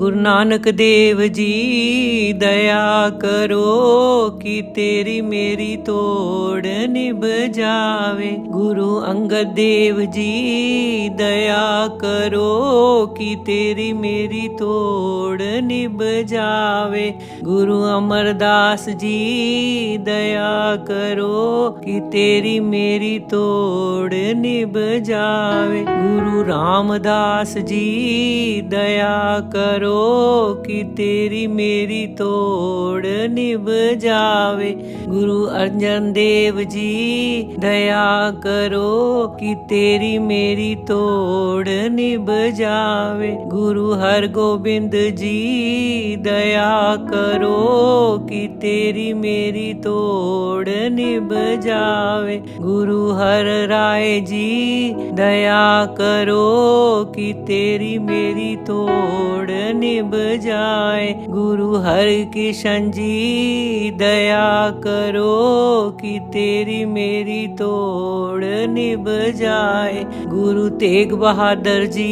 ਗੁਰੂ ਨਾਨਕ ਦੇਵ ਜੀ, ਦਇਆ ਕਰੋ ਕਿ ਤੇਰੀ ਮੇਰੀ ਤੋੜ ਨਿਭ ਜਾਵੇ। ਗੁਰੂ ਅੰਗਦ ਦੇਵ ਜੀ, ਦਇਆ ਕਰੋ ਕਿ ਤੇਰੀ ਮੇਰੀ ਤੋੜ ਨਿਭ ਜਾਵੇ। ਗੁਰੂ ਅਮਰਦਾਸ ਜੀ, ਦਇਆ ਕਰੋ ਕਿ ਤੇਰੀ ਮੇਰੀ ਤੋੜ ਨਿਭ ਜਾਵੇ। ਗੁਰੂ ਰਾਮਦਾਸ ਜੀ, ਦਇਆ ਕਰੋ ਕਿ ਤੇਰੀ ਮੇਰੀ ਤੋੜ ਨਿਭ ਜਾਵੇ। ਗੁਰੂ ਅਰਜਨ ਦੇਵ ਜੀ, ਦਇਆ ਕਰੋ ਕਿ ਤੇਰੀ ਮੇਰੀ ਤੋੜ ਨਿਭ ਜਾਵੇ। ਗੁਰੂ ਹਰਗੋਬਿੰਦ ਜੀ, ਦਇਆ ਕਰੋ ਕਿ ਤੇਰੀ ਮੇਰੀ ਤੋੜ ਨਿਭ ਜਾਵੇ। ਗੁਰੂ ਹਰ ਰਾਏ ਜੀ, ਦਇਆ ਕਰੋ ਕਿ ਤੇਰੀ ਮੇਰੀ ਤੋੜ ਨਿਭ ਜਾਏ। ਗੁਰੂ ਹਰ ਕਿਸ਼ਨ ਜੀ, ਦਇਆ ਕਰੋ ਕਿ ਤੇਰੀ ਮੇਰੀ ਤੋੜ ਨਿਭ ਜਾਏ। गुरु तेग बहादुर जी,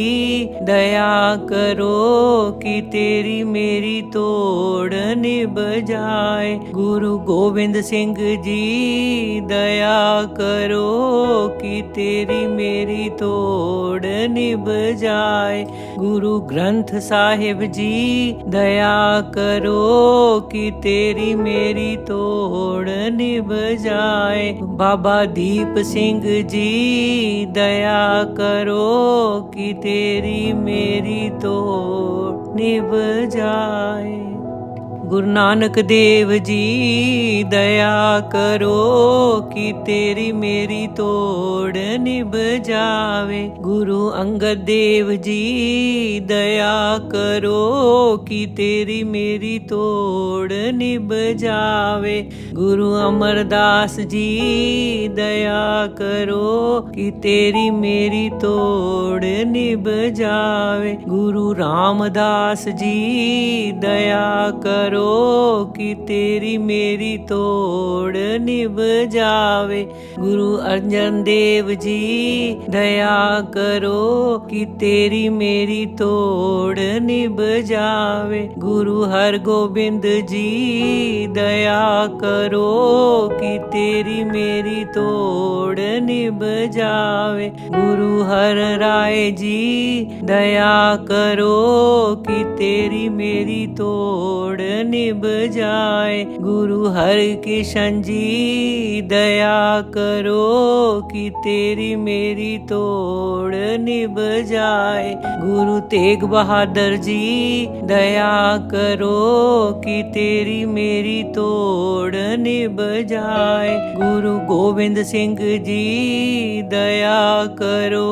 दया करो कि तेरी मेरी तोड़ निभ जाए गुरु गोविंद सिंह जी, दया करो कि तेरी मेरी तोड़ निभ जाए गुरु ग्रंथ साहिब जी, दया करो कि तेरी मेरी तोड़ निभ जाए बाबा दीप सिंह जी, दया ਕਰੋ ਕਿ ਤੇਰੀ ਮੇਰੀ ਤੋੜ ਨਿਭ ਜਾਏ। ਗੁਰੂ ਨਾਨਕ ਦੇਵ ਜੀ, ਦਇਆ ਕਰੋ ਕਿ ਤੇਰੀ ਮੇਰੀ ਤੋੜ ਨਿਭ ਜਾਵੇ। ਗੁਰੂ ਅੰਗਦ ਦੇਵ ਜੀ, ਦਇਆ ਕਰੋ ਕਿ ਤੇਰੀ ਮੇਰੀ ਤੋੜ ਨਿਭ ਜਾਵੇ। ਗੁਰੂ ਅਮਰਦਾਸ ਜੀ ਦਇਆ ਕਰੋ ਕਿ ਤੇਰੀ ਮੇਰੀ ਤੋੜ ਨਿਭ ਜਾਵੇ। ਗੁਰੂ ਰਾਮਦਾਸ ਜੀ, ਦਇਆ ਕਰੋ ਕਿ ਤੇਰੀ ਮੇਰੀ ਤੋੜ ਨਿਭ ਜਾਵੇ। ਗੁਰੂ ਅਰਜਨ ਦੇਵ ਜੀ, ਦਇਆ ਕਰੋ ਕਿ ਤੇਰੀ ਮੇਰੀ ਤੋੜ ਨਿਭ ਜਾਵੇ। ਗੁਰੂ ਹਰਗੋਬਿੰਦ ਜੀ, ਦਇਆ ਕਰੋ ਕਿ ਤੇਰੀ ਮੇਰੀ ਤੋੜ लोड निभ जावे। गुरु हर राय जी, दया करो कि तेरी मेरी तोड़ निभ जाए। गुरु हर किशन जी, दया करो कि तेरी मेरी तोड़ निभ जाए। गुरु तेग बहादुर जी, दया करो कि तेरी मेरी तोड़ निभ जाए। गुरु गोविंद सिंह जी, दया करो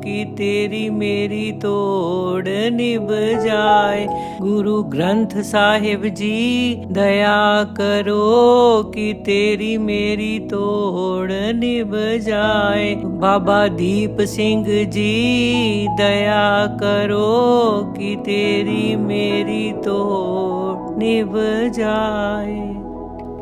कि तेरी मेरी तोड़ निभ जाए गुरु ग्रंथ साहिब जी, दया करो कि तेरी मेरी तोड़ निभ जाए बाबा दीप सिंह जी, दया करो कि तेरी मेरी तोड़ निभ जाए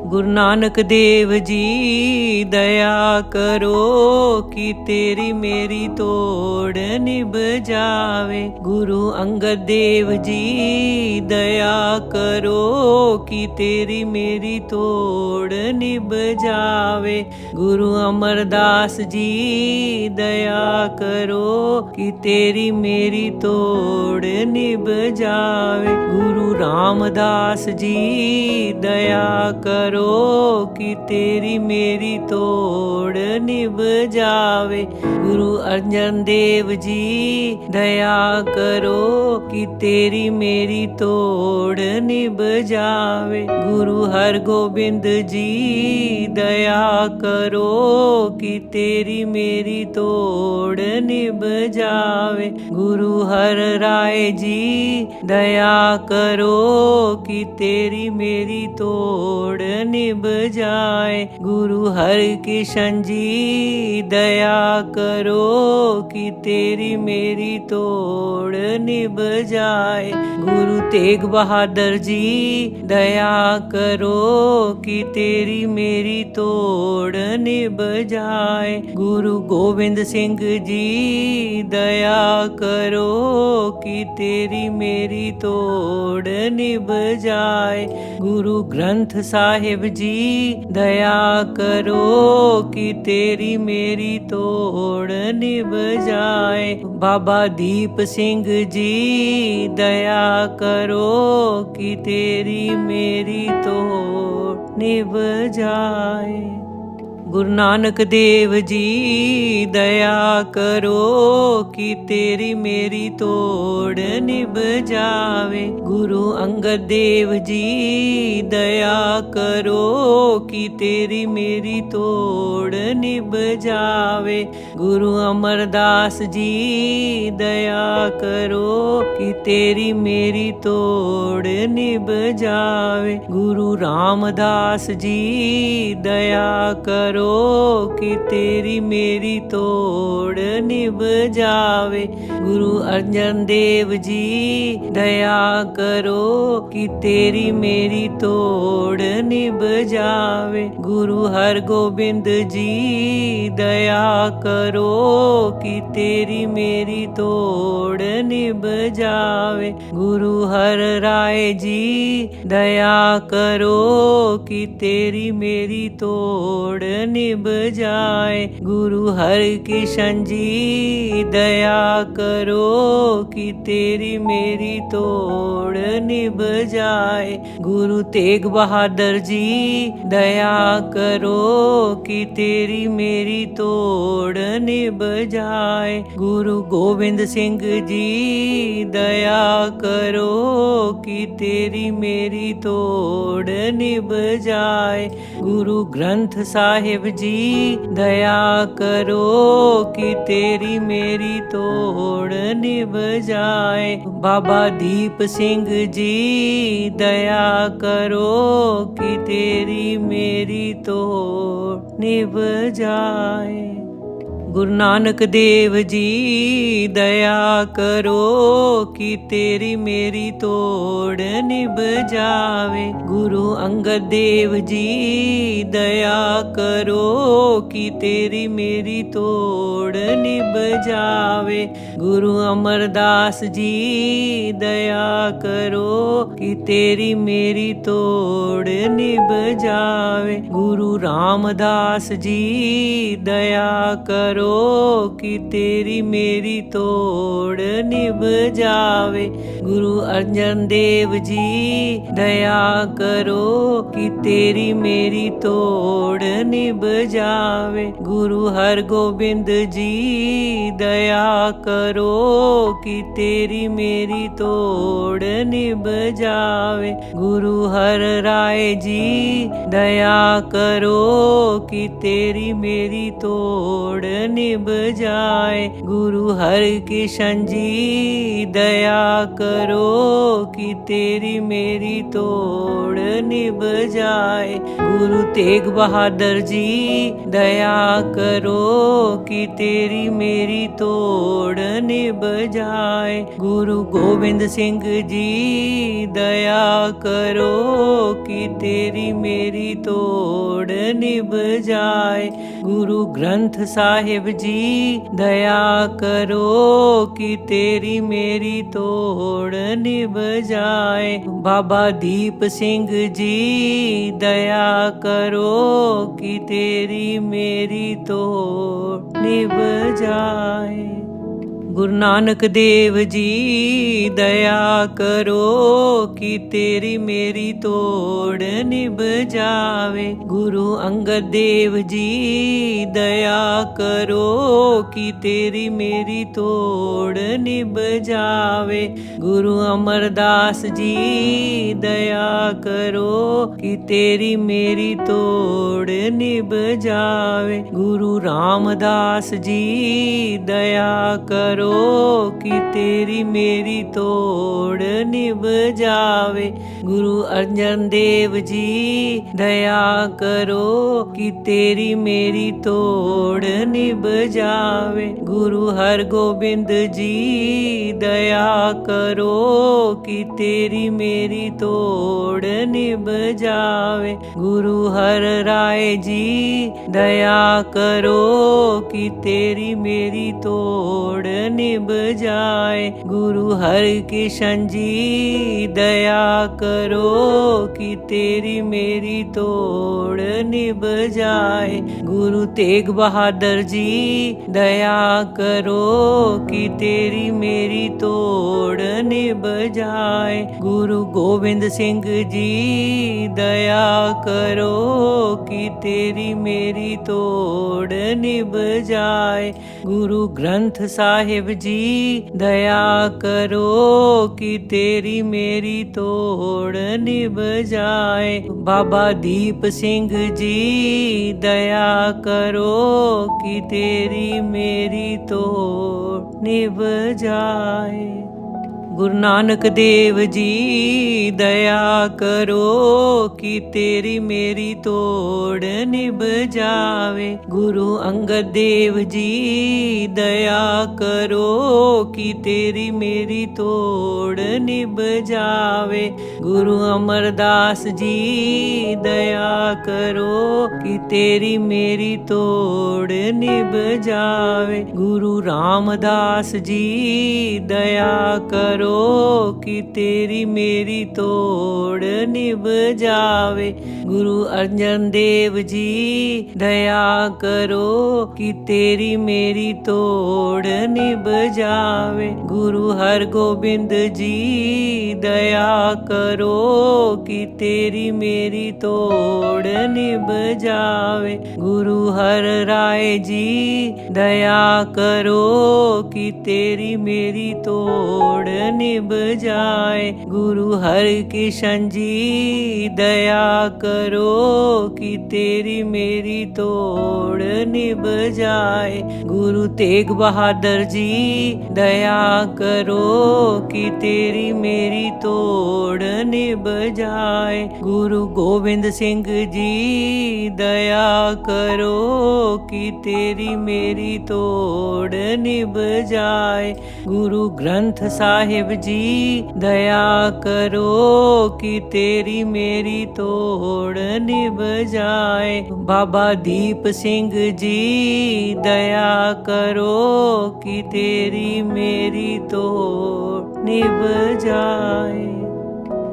ਗੁਰੂ ਨਾਨਕ ਦੇਵ ਜੀ, ਦਇਆ ਕਰੋ ਕਿ ਤੇਰੀ ਮੇਰੀ ਤੋੜ ਨਿਭ ਜਾਵੇ ਗੁਰੂ ਅੰਗਦ ਦੇਵ ਜੀ, ਦਇਆ ਕਰੋ ਕਿ ਤੇਰੀ ਮੇਰੀ ਤੋੜ ਨਿਭ ਜਾਵੇ ਗੁਰੂ ਅਮਰਦਾਸ ਜੀ, ਦਇਆ ਕਰੋ ਕਿ ਤੇਰੀ ਮੇਰੀ ਤੋੜ ਨਿਭ ਜਾਵੇ ਗੁਰੂ ਰਾਮਦਾਸ ਜੀ, ਦਇਆ ਕਰੋ ਕਿ ਤੇਰੀ ਮੇਰੀ ਤੋੜ ਨਿਭ ਜਾਵੇ। ਗੁਰੂ ਅਰਜਨ ਦੇਵ ਜੀ, ਦਇਆ ਕਰੋ ਕਿ ਤੇਰੀ ਮੇਰੀ ਤੋੜ ਨਿਭ ਜਾਵੇ। ਗੁਰੂ ਹਰਗੋਬਿੰਦ ਜੀ दया करो कि तेरी मेरी तोड़ निभ जावे। गुरु हर राय जी, दया करो कि तेरी मेरी तोड़ निभ जाए। गुरु हर किशन जी, दया करो कि तेरी मेरी तोड़ निभ जाए। गुरु तेग बहादुर जी, दया करो कि तेरी मेरी तोड़ने बजाए गुरु गोविंद सिंह जी, दया करो कि तेरी मेरी तोड़ने बजाए गुरु ग्रंथ साहिब जी, दया करो कि तेरी मेरी तोड़ने बजाए बाबा दीप सिंह जी, दया करो कि तेरी मेरी तोड़ ਨਿਭ ਜਾਏ। ਗੁਰੂ ਨਾਨਕ ਦੇਵ ਜੀ, ਦਇਆ ਕਰੋ ਕਿ ਤੇਰੀ ਮੇਰੀ ਤੋੜ ਨਿਭ ਜਾਵੇ। ਗੁਰੂ ਅੰਗਦ ਦੇਵ ਜੀ, ਦਇਆ ਕਰੋ ਕਿ ਤੇਰੀ ਮੇਰੀ ਤੋੜ ਨਿਭ ਜਾਵੇ। ਗੁਰੂ ਅਮਰਦਾਸ ਜੀ, ਦਇਆ ਕਰੋ ਕਿ ਤੇਰੀ ਮੇਰੀ ਤੋੜ ਨਿਭ ਜਾਵੇ। ਗੁਰੂ ਰਾਮਦਾਸ ਜੀ, ਦਇਆ ਕਰੋ ਕਿ ਤੇਰੀ ਮੇਰੀ ਤੋੜ ਨਿਭ ਜਾਵੇ। ਗੁਰੂ ਅਰਜਨ ਦੇਵ ਜੀ, ਦਇਆ ਕਰੋ ਕਿ ਤੇਰੀ ਮੇਰੀ ਤੋੜ ਨਿਭ ਜਾਵੇ। ਗੁਰੂ ਹਰਗੋਬਿੰਦ ਜੀ, ਦਇਆ ਕਰੋ ਕਿ ਤੇਰੀ ਮੇਰੀ ਤੋੜ ਨਿਭ ਜਾਵੇ। ਗੁਰੂ ਹਰ ਰਾਏ ਜੀ, ਦਇਆ ਕਰੋ ਕਿ ਤੇਰੀ ਮੇਰੀ ਤੋੜ निब जाए गुरु हर किशन जी, दया करो कि तेरी मेरी तोड़ निब जाए गुरु तेग बहादुर जी, दया करो कि तेरी मेरी तोड़ निब जाए गुरु गोविंद सिंह जी, दया करो कि तेरी मेरी तोड़ निब जाए गुरु ग्रंथ साहिब देव जी, दया करो कि तेरी मेरी तोड़ निभ जाए बाबा दीप सिंह जी, दया करो कि तेरी मेरी तोड़ निभ जाए ਗੁਰੂ ਨਾਨਕ ਦੇਵ ਜੀ, ਦਇਆ ਕਰੋ ਕਿ ਤੇਰੀ ਮੇਰੀ ਤੋੜ ਨਿਭ ਜਾਵੇ। ਗੁਰੂ ਅੰਗਦ ਦੇਵ ਜੀ, ਦਇਆ ਕਰੋ ਕਿ ਤੇਰੀ ਮੇਰੀ ਤੋੜ ਨਿਭ ਜਾਵੇ। ਗੁਰੂ ਅਮਰਦਾਸ ਜੀ, ਦਇਆ ਕਰੋ ਕਿ ਤੇਰੀ ਮੇਰੀ ਤੋੜ ਨਿਭ ਜਾਵੇ। ਗੁਰੂ ਰਾਮਦਾਸ ਜੀ, ਦਇਆ ਕਰੋ ਕਿ ਤੇਰੀ ਮੇਰੀ ਤੋੜ ਨਿਭ ਜਾਵੇ। ਗੁਰੂ ਅਰਜਨ ਦੇਵ ਜੀ, ਦਇਆ ਕਰੋ ਕਿ ਤੇਰੀ ਮੇਰੀ ਤੋੜ ਨਿਭ ਜਾਵੇ। ਗੁਰੂ ਹਰਗੋਬਿੰਦ ਜੀ, ਦਇਆ ਕਰੋ ਕਿ ਤੇਰੀ ਮੇਰੀ ਤੋੜ ਨਿਭ ਜਾਵੇ। ਗੁਰੂ ਹਰ ਰਾਏ ਜੀ, ਦਇਆ ਕਰੋ ਕਿ ਤੇਰੀ ਮੇਰੀ ਤੋੜ ਨਿਭ ਜਾਏ। ਗੁਰੂ ਹਰ ਕਿਸ਼ਨ ਜੀ, ਦਇਆ ਕਰੋ ਕਿ ਤੇਰੀ ਮੇਰੀ ਤੋੜ ਨਿਭ ਜਾਏ। जाए। गुरु तेग बहादुर जी, दया करो कि तेरी मेरी तोड़ने बजाए गुरु गोविंद सिंह जी, दया करो कि तेरी मेरी तोड़ने बजाए ਗੁਰੂ ਗ੍ਰੰਥ ਸਾਹਿਬ ਜੀ, ਦਇਆ ਕਰੋ ਕਿ ਤੇਰੀ ਮੇਰੀ ਤੋੜ ਨਿਭ ਜਾਏ। ਬਾਬਾ ਦੀਪ ਸਿੰਘ ਜੀ, ਦਇਆ ਕਰੋ ਕਿ ਤੇਰੀ ਮੇਰੀ ਤੋੜ ਨਿਭ ਜਾਏ। ਗੁਰੂ ਨਾਨਕ ਦੇਵ ਜੀ, ਦਇਆ ਕਰੋ ਕਿ ਤੇਰੀ ਮੇਰੀ ਤੋੜ ਨਿਭ ਜਾਵੇ। ਗੁਰੂ ਅੰਗਦ ਦੇਵ ਜੀ, ਦਇਆ ਕਰੋ ਕਿ ਤੇਰੀ ਮੇਰੀ ਤੋੜ ਨਿਭ ਜਾਵੇ। ਗੁਰੂ ਅਮਰਦਾਸ ਜੀ, ਦਇਆ ਕਰੋ ਕਿ ਤੇਰੀ ਮੇਰੀ ਤੋੜ ਨਿਭ ਜਾਵੇ। ਗੁਰੂ ਰਾਮਦਾਸ ਜੀ, ਦਇਆ ਕਰੋ ਕਿ ਤੇਰੀ ਮੇਰੀ ਤੋੜ ਨਿਭ ਜਾਵੇ। ਗੁਰੂ ਅਰਜਨ ਦੇਵ ਜੀ, ਦਇਆ ਕਰੋ ਕਿ ਤੇਰੀ ਮੇਰੀ ਤੋੜ ਨਿਭ ਜਾਵੇ। ਗੁਰੂ ਹਰਗੋਬਿੰਦ ਜੀ, ਦਇਆ ਕਰੋ ਕਿ ਤੇਰੀ ਮੇਰੀ ਤੋੜ निब जावे गुरु हर राय जी, दया करो कि तेरी मेरी तोड़ निब जाए गुरु हर किशन जी, दया करो कि तेरी मेरी तोड़ निब जाए गुरु तेग बहादुर जी, दया करो कि तेरी मेरी तोड़ निब जाए गुरु गोविंद सिंह जी जी दया करो कि तेरी मेरी तोड़ निभ जाए। गुरु ग्रंथ साहिब जी, दया करो कि तेरी मेरी तोड़ निभ जाए। बाबा दीप सिंह जी, दया करो कि तेरी मेरी तोड़ निभ जाए। ਗੁਰੂ ਨਾਨਕ ਦੇਵ ਜੀ, ਦਇਆ ਕਰੋ ਕਿ ਤੇਰੀ ਮੇਰੀ ਤੋੜ ਨਿਭ ਜਾਵੇ। ਗੁਰੂ ਅੰਗਦ ਦੇਵ ਜੀ, ਦਇਆ ਕਰੋ ਕਿ ਤੇਰੀ ਮੇਰੀ ਤੋੜ ਨਿਭ ਜਾਵੇ। ਗੁਰੂ ਅਮਰਦਾਸ ਜੀ, ਦਇਆ ਕਰੋ ਕਿ ਤੇਰੀ ਮੇਰੀ ਤੋੜ ਨਿਭ ਜਾਵੇ। ਗੁਰੂ ਰਾਮਦਾਸ ਜੀ, ਦਇਆ ਕਰੋ ਕਿ ਤੇਰੀ ਮੇਰੀ ਤੋੜ ਨਿਭ ਜਾਵੇ। ਗੁਰੂ ਅਰਜਨ ਦੇਵ ਜੀ, ਦਇਆ ਕਰੋ ਕਿ ਤੇਰੀ ਮੇਰੀ ਤੋੜ ਨਿਭ ਜਾਵੇ। ਗੁਰੂ ਹਰਗੋਬਿੰਦ ਜੀ, ਦਇਆ ਕਰੋ ਕਿ ਤੇਰੀ ਮੇਰੀ ਤੋੜ ਨਿਭ ਜਾਵੇ। ਗੁਰੂ ਹਰ ਰਾਏ ਜੀ, ਦਇਆ करो कि तेरी मेरी तोड़ निभ जाए। गुरु हर किशन जी, दया करो कि तेरी मेरी तोड़ निभ जाए। गुरु तेग बहादुर जी, दया करो कि तेरी मेरी तोड़ निभ जाए। गुरु गोविंद सिंह जी, दया करो कि तेरी मेरी तोड़ निब जाए। गुरु ग्रंथ साहिब जी, दया करो कि तेरी मेरी तोड़ निब जाए। बाबा दीप सिंह जी, दया करो कि तेरी मेरी तोड़ निब जाए।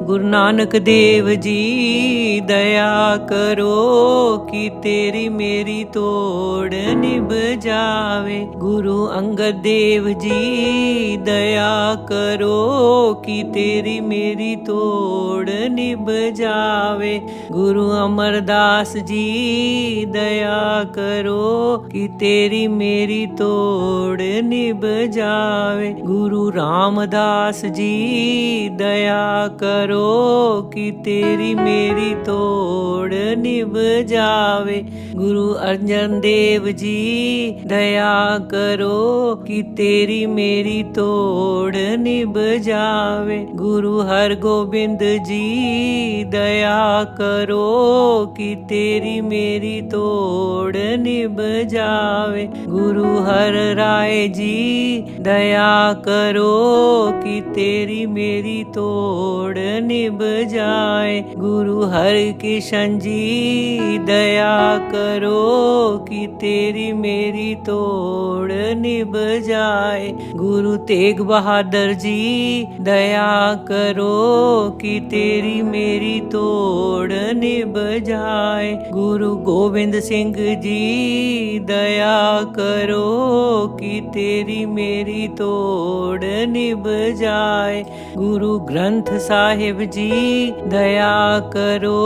ਗੁਰੂ ਨਾਨਕ ਦੇਵ ਜੀ, ਦਇਆ ਕਰੋ ਕਿ ਤੇਰੀ ਮੇਰੀ ਤੋੜ ਨਿਭ ਜਾਵੇ ਗੁਰੂ ਅੰਗਦ ਦੇਵ ਜੀ, ਦਇਆ ਕਰੋ ਕਿ ਤੇਰੀ ਮੇਰੀ ਤੋੜ ਨਿਭ ਜਾਵੇ ਗੁਰੂ ਅਮਰਦਾਸ ਜੀ, ਦਇਆ ਕਰੋ ਕਿ ਤੇਰੀ ਮੇਰੀ ਤੋੜ ਨਿਭ ਜਾਵੇ ਗੁਰੂ ਰਾਮਦਾਸ ਜੀ, ਦਇਆ ਕਰੋ करो कि तेरी मेरी तोड़ निभ जावे। गुरु अर्जन देव जी, दया करो कि तेरी मेरी तोड़ निभ जावे। गुरु हर गोविंद जी, दया करो कि तेरी मेरी तोड़ निभ जावे। गुरु हर राय जी, दया करो कि तेरी मेरी तोड़ ਨਿਭ ਜਾਏ ਗੁਰੂ ਹਰ ਕ੍ਰਿਸ਼ਨ ਜੀ दया करो कि तेरी मेरी तोड़ निभ जाए। गुरु तेग बहादुर जी, दया करो कि तेरी मेरी तोड़ निभ जाए। गुरु गोविंद सिंह जी, दया करो कि तेरी मेरी तोड़ निभ जाए। गुरु ग्रंथ साहिब जी, दया करो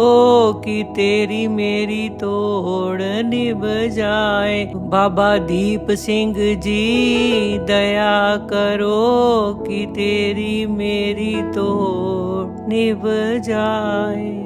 कि तेरी मेरी तेरी तोड़ निभ जाए बाबा दीप सिंह जी, दया करो कि तेरी मेरी तोड़ निभ जाए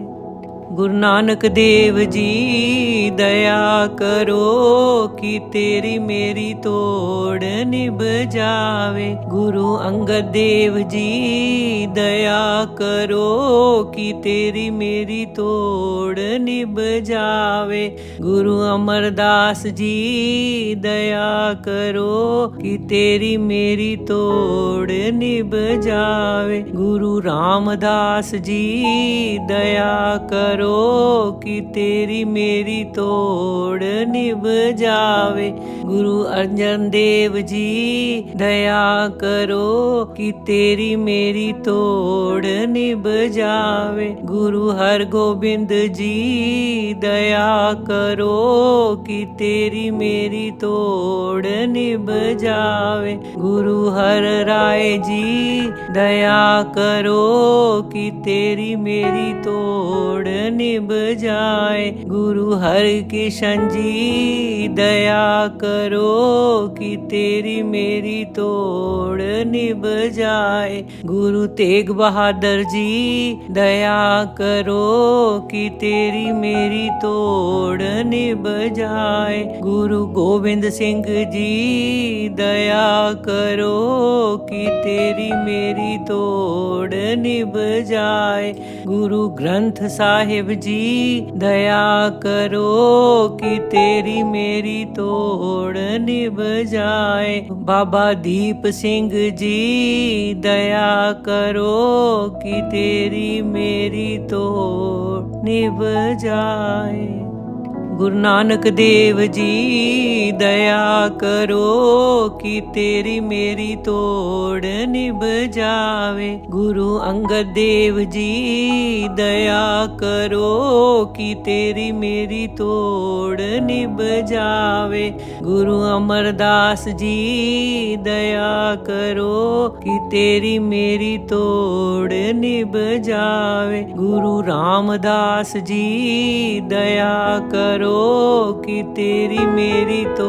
ਗੁਰੂ ਨਾਨਕ ਦੇਵ ਜੀ, ਦਇਆ ਕਰੋ ਕਿ ਤੇਰੀ ਮੇਰੀ ਤੋੜ ਨਿਭ ਜਾਵੇ ਗੁਰੂ ਅੰਗਦ ਦੇਵ ਜੀ, ਦਇਆ ਕਰੋ ਕਿ ਤੇਰੀ ਮੇਰੀ ਤੋੜ ਨਿਭ ਜਾਵੇ ਗੁਰੂ ਅਮਰਦਾਸ ਜੀ, ਦਇਆ ਕਰੋ ਕਿ ਤੇਰੀ ਮੇਰੀ ਤੋੜ ਨਿਭ ਜਾਵੇ। ਗੁਰੂ ਰਾਮਦਾਸ ਜੀ, ਦਇਆ ਕਰੋ ਕਿ ਤੇਰੀ ਮੇਰੀ ਤੋੜ ਨਿਭ ਜਾਵੇ। ਗੁਰੂ ਅਰਜਨ ਦੇਵ ਜੀ, ਦਇਆ ਕਰੋ ਕਿ ਤੇਰੀ ਮੇਰੀ ਤੋੜ ਨਿਭ ਜਾਵੇ। ਗੁਰੂ ਹਰਗੋਬਿੰਦ ਜੀ, ਦਇਆ ਕਰੋ ਕਿ ਤੇਰੀ ਮੇਰੀ ਤੋੜ ਨਿਭ ਜਾਵੇ। आवे गुरु हर राय जी, दया करो कि तेरी मेरी तोड़ निभ जाए। गुरु हर किशन जी, दया करो कि तेरी मेरी तोड़ निभ जाए। गुरु तेग बहादुर जी, दया करो कि तेरी मेरी तोड़ निभ जाए। गुरु गोविंद सिंह जी, दया करो कि तेरी मेरी तोड़ निभ जाए। ਗੁਰੂ ਗ੍ਰੰਥ ਸਾਹਿਬ ਜੀ, ਦਇਆ ਕਰੋ ਕਿ ਤੇਰੀ ਮੇਰੀ ਤੋੜ ਨਿਭ ਜਾਏ। ਬਾਬਾ ਦੀਪ ਸਿੰਘ ਜੀ, ਦਇਆ ਕਰੋ ਕਿ ਤੇਰੀ ਮੇਰੀ ਤੋੜ ਨਿਭ ਜਾਏ। ਗੁਰੂ ਨਾਨਕ ਦੇਵ ਜੀ ਦਇਆ ਕਰੋ ਕਿ ਤੇਰੀ ਮੇਰੀ ਤੋੜ ਨਿਭ ਜਾਵੇ। ਗੁਰੂ ਅੰਗਦ ਦੇਵ ਜੀ, ਦਇਆ ਕਰੋ ਕਿ ਤੇਰੀ ਮੇਰੀ ਤੋੜ ਨਿਭ ਜਾਵੇ। ਗੁਰੂ ਅਮਰਦਾਸ ਜੀ, ਦਇਆ ਕਰੋ ਕਿ ਤੇਰੀ ਮੇਰੀ ਤੋੜ ਨਿਭ ਜਾਵੇ। ਗੁਰੂ ਰਾਮਦਾਸ ਜੀ, ਦਇਆ ਕਰੋ ਕਿ ਤੇਰੀ ਮੇਰੀ ਤੋੜ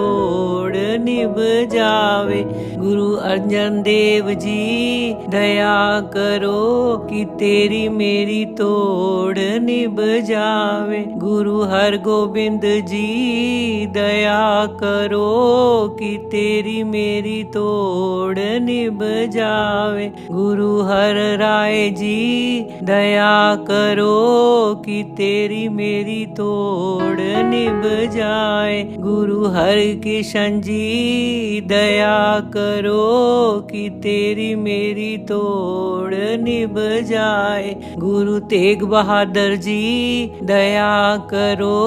ਨਿਭ ਜਾਵੇ। ਗੁਰੂ ਅਰਜਨ ਦੇਵ ਜੀ, ਦਇਆ ਕਰੋ ਕਿ ਤੇਰੀ ਮੇਰੀ ਤੋੜ ਨਿਭ ਜਾਵੇ। ਗੁਰੂ ਹਰਗੋਬਿੰਦ ਜੀ, ਦਇਆ ਕਰੋ ਕਿ तेरी मेरी तोड़ निभ जावे। गुरु हर राय जी, दया करो कि तेरी मेरी तोड़ निभ जाए। गुरु हर किशन जी, दया करो कि तेरी मेरी तोड़ निभ जाए। गुरु तेग बहादुर जी, दया करो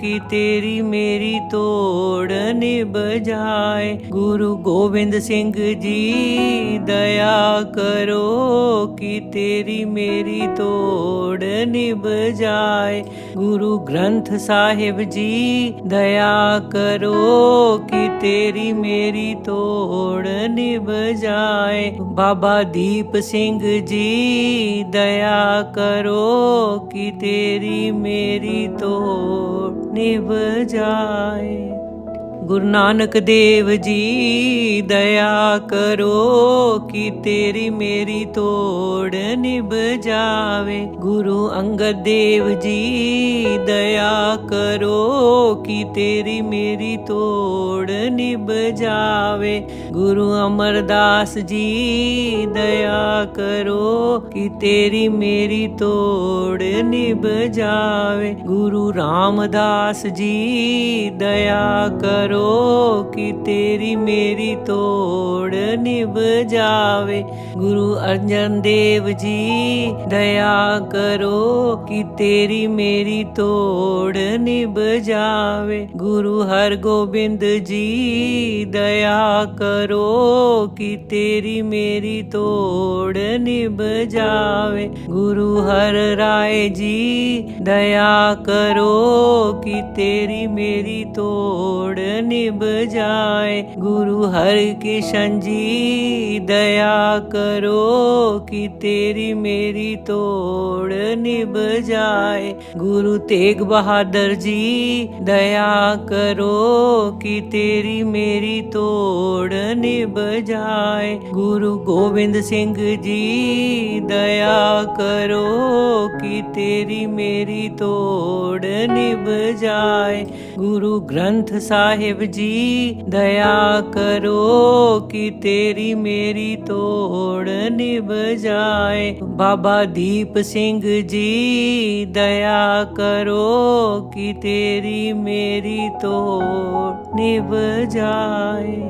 कि तेरी मेरी तोड़ निभ जाए। जाए। गुरु गोविंद सिंह जी, दया करो कि तेरी मेरी तोड़ निभ जाए। गुरु ग्रंथ साहिब जी, दया करो कि तेरी मेरी तोड़ निभ जाए। बाबा दीप सिंह जी, दया करो कि तेरी मेरी तोड़ निभ जाए। ਗੁਰੂ ਨਾਨਕ ਦੇਵ ਜੀ, ਦਇਆ ਕਰੋ ਕਿ ਤੇਰੀ ਮੇਰੀ ਤੋੜ ਨਿਭ ਜਾਵੇ। ਗੁਰੂ ਅੰਗਦ ਦੇਵ ਜੀ, ਦਇਆ ਕਰੋ ਕਿ ਤੇਰੀ ਮੇਰੀ ਤੋੜ ਨਿਭ ਜਾਵੇ। ਗੁਰੂ ਅਮਰਦਾਸ ਜੀ, ਦਇਆ ਕਰੋ ਕਿ ਤੇਰੀ ਮੇਰੀ ਤੋੜ ਨਿਭ ਜਾਵੇ। ਗੁਰੂ ਰਾਮਦਾਸ ਜੀ, ਦਇਆ ਕਰੋ ਕਿ ਤੇਰੀ ਮੇਰੀ ਤੋੜ ਨਿਭ ਜਾਵੇ। ਗੁਰੂ ਅਰਜਨ ਦੇਵ ਜੀ, ਦਇਆ ਕਰੋ ਕਿ ਤੇਰੀ ਮੇਰੀ ਤੋੜ ਨਿਭ ਜਾਵੇ। ਗੁਰੂ गुरु हर गोविंद जी, दया करो कि तेरी मेरी तोड़ निभ जावे गुरु हर राय जी, दया करो कि तेरी मेरी तोड़ निभ जाए गुरु हर किशन जी, दया करो कि तेरी मेरी तोड़ निभ जाए गुरु तेग बहादुर जी, दया करो ਕਰੋ ਕਿ ਤੇਰੀ ਮੇਰੀ ਤੋੜ ਨਿਭ ਜਾਏ ਗੁਰੂ ਗੋਬਿੰਦ ਸਿੰਘ ਜੀ, ਦਇਆ ਕਰੋ ਕਿ ਤੇਰੀ ਮੇਰੀ ਤੋੜ ਨਿਭ ਜਾਏ ਗੁਰੂ ਗ੍ਰੰਥ ਸਾਹਿਬ ਜੀ, ਦਇਆ ਕਰੋ ਕਿ ਤੇਰੀ ਮੇਰੀ ਤੋੜ ਨਿਭ ਜਾਏ। ਬਾਬਾ ਦੀਪ ਸਿੰਘ ਜੀ, ਦਇਆ ਕਰੋ ਕਿ ਤੇਰੀ ਮੇਰੀ ਤੋੜ ਨਿਭ ਜਾਏ।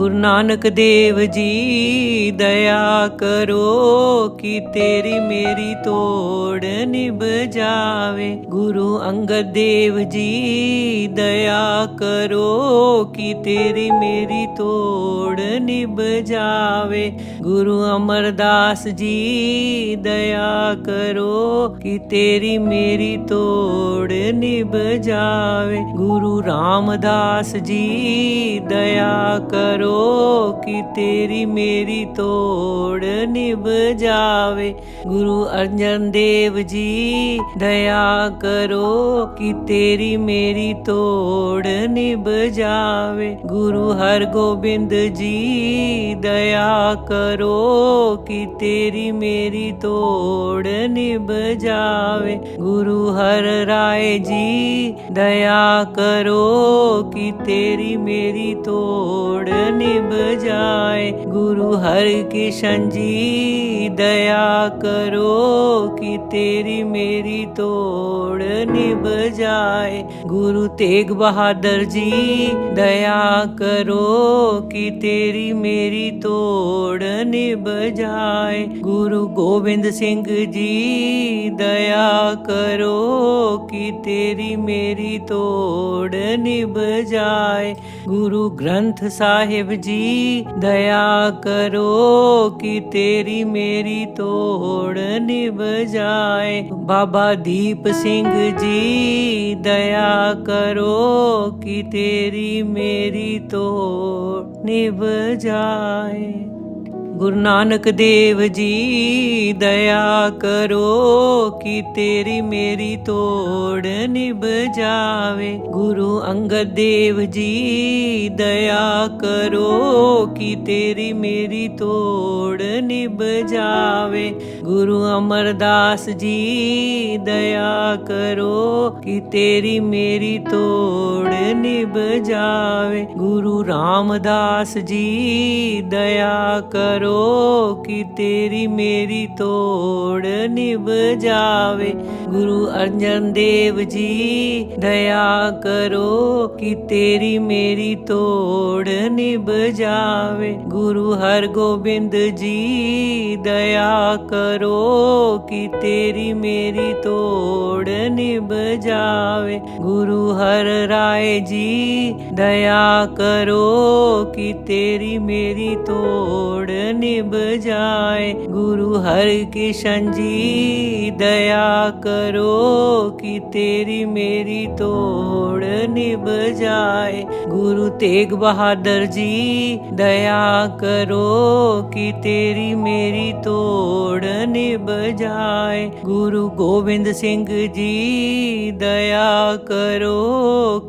ਗੁਰੂ ਨਾਨਕ ਦੇਵ ਜੀ, ਦਇਆ ਕਰੋ ਕਿ ਤੇਰੀ ਮੇਰੀ ਤੋੜ ਨਿਭ ਜਾਵੇ। ਗੁਰੂ ਅੰਗਦ ਦੇਵ ਜੀ, ਦਇਆ ਕਰੋ ਕਿ ਤੇਰੀ ਮੇਰੀ ਤੋੜ ਨਿਭ ਜਾਵੇ। ਗੁਰੂ ਅਮਰਦਾਸ ਜੀ, ਦਇਆ ਕਰੋ ਕਿ ਤੇਰੀ ਮੇਰੀ ਤੋੜ ਨਿਭ ਜਾਵੇ। ਗੁਰੂ ਰਾਮਦਾਸ ਜੀ, ਦਇਆ ਕਰੋ ਕਿ ਤੇਰੀ ਮੇਰੀ ਤੋੜ ਨਿਭ ਜਾਵੇ। ਗੁਰੂ ਅਰਜਨ ਦੇਵ ਜੀ, ਦਇਆ ਕਰੋ ਕਿ ਤੇਰੀ ਮੇਰੀ ਤੋੜ ਨਿਭ ਜਾਵੇ। ਗੁਰੂ ਹਰਗੋਬਿੰਦ ਜੀ, ਦਇਆ ਕਰੋ ਕਿ ਤੇਰੀ ਮੇਰੀ ਤੋੜ ਨਿਭ ਜਾਵੇ। ਗੁਰੂ ਹਰ ਰਾਏ ਜੀ, ਦਇਆ करो कि तेरी मेरी ਤੋੜ ਨਿਭ ਜਾਏ। ਗੁਰੂ ਹਰ ਕਿਸ਼ਨ ਜੀ, ਦਇਆ ਕਰੋ ਕਿ ਤੇਰੀ ਮੇਰੀ ਤੋੜ ਨਿਭ ਜਾਏ। ਗੁਰੂ ਤੇਗ ਬਹਾਦਰ ਜੀ, ਦਇਆ ਕਰੋ ਕਿ ਤੇਰੀ ਮੇਰੀ ਤੋੜ ਨਿਭ ਜਾਏ। ਗੁਰੂ ਗੋਬਿੰਦ ਸਿੰਘ ਜੀ, ਦਇਆ ਕਰੋ ਕਿ ਤੇਰੀ ਮੇਰੀ ਤੋੜ ਨਿਭ ਜਾਏ। ਗੁਰੂ ग्रंथ साहिब जी, दया करो कि तेरी मेरी तोड़ निभ जाए। बाबा दीप सिंह जी, दया करो कि तेरी मेरी तोड़ निभ जाए। ਗੁਰੂ ਨਾਨਕ ਦੇਵ ਜੀ, ਦਇਆ ਕਰੋ ਕਿ ਤੇਰੀ ਮੇਰੀ ਤੋੜ ਨਿਭ ਜਾਵੇ। ਗੁਰੂ ਅੰਗਦ ਦੇਵ ਜੀ, ਦਇਆ ਕਰੋ ਕਿ ਤੇਰੀ ਮੇਰੀ ਤੋੜ ਨਿਭ ਜਾਵੇ। ਗੁਰੂ ਅਮਰਦਾਸ ਜੀ, ਦਇਆ ਕਰੋ ਕਿ ਤੇਰੀ ਮੇਰੀ ਤੋੜ ਨਿਭ ਜਾਵੇ ਗੁਰੂ ਰਾਮਦਾਸ ਜੀ, ਦਇਆ ਕਰੋ ਕਿ ਤੇਰੀ ਮੇਰੀ ਤੋੜ ਨਿਭ ਜਾਵੇ ਗੁਰੂ ਅਰਜਨ ਦੇਵ ਜੀ, ਦਇਆ ਕਰੋ ਕਿ ਤੇਰੀ ਮੇਰੀ ਤੋੜ ਨਿਭ ਜਾਵੇ ਗੁਰੂ ਹਰਗੋਬਿੰਦ ਜੀ, ਦਇਆ ਕਰੋ करो कि तेरी मेरी तोड़ निभ जावे गुरु हर राय जी, दया करो कि तेरी मेरी तोड़ निभ जाए गुरु हर किशन जी, दया करो कि तेरी मेरी तोड़ निभ जाए गुरु तेग बहादुर जी, दया करो कि तेरी मेरी तोड़ निभ जाए गुरु गोविंद सिंह जी, दया करो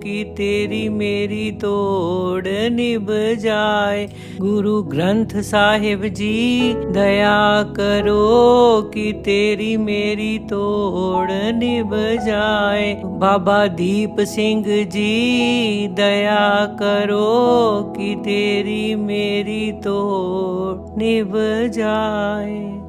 कि तेरी मेरी तोड़ निभ जाए ਗੁਰੂ ਗ੍ਰੰਥ ਸਾਹਿਬ ਜੀ, ਦਇਆ ਕਰੋ ਕਿ ਤੇਰੀ ਮੇਰੀ ਤੋੜ ਨਿਭ ਜਾਏ ਬਾਬਾ ਦੀਪ ਸਿੰਘ ਜੀ, ਦਇਆ ਕਰੋ ਕਿ ਤੇਰੀ ਮੇਰੀ ਤੋੜ ਨਿਭ ਜਾਏ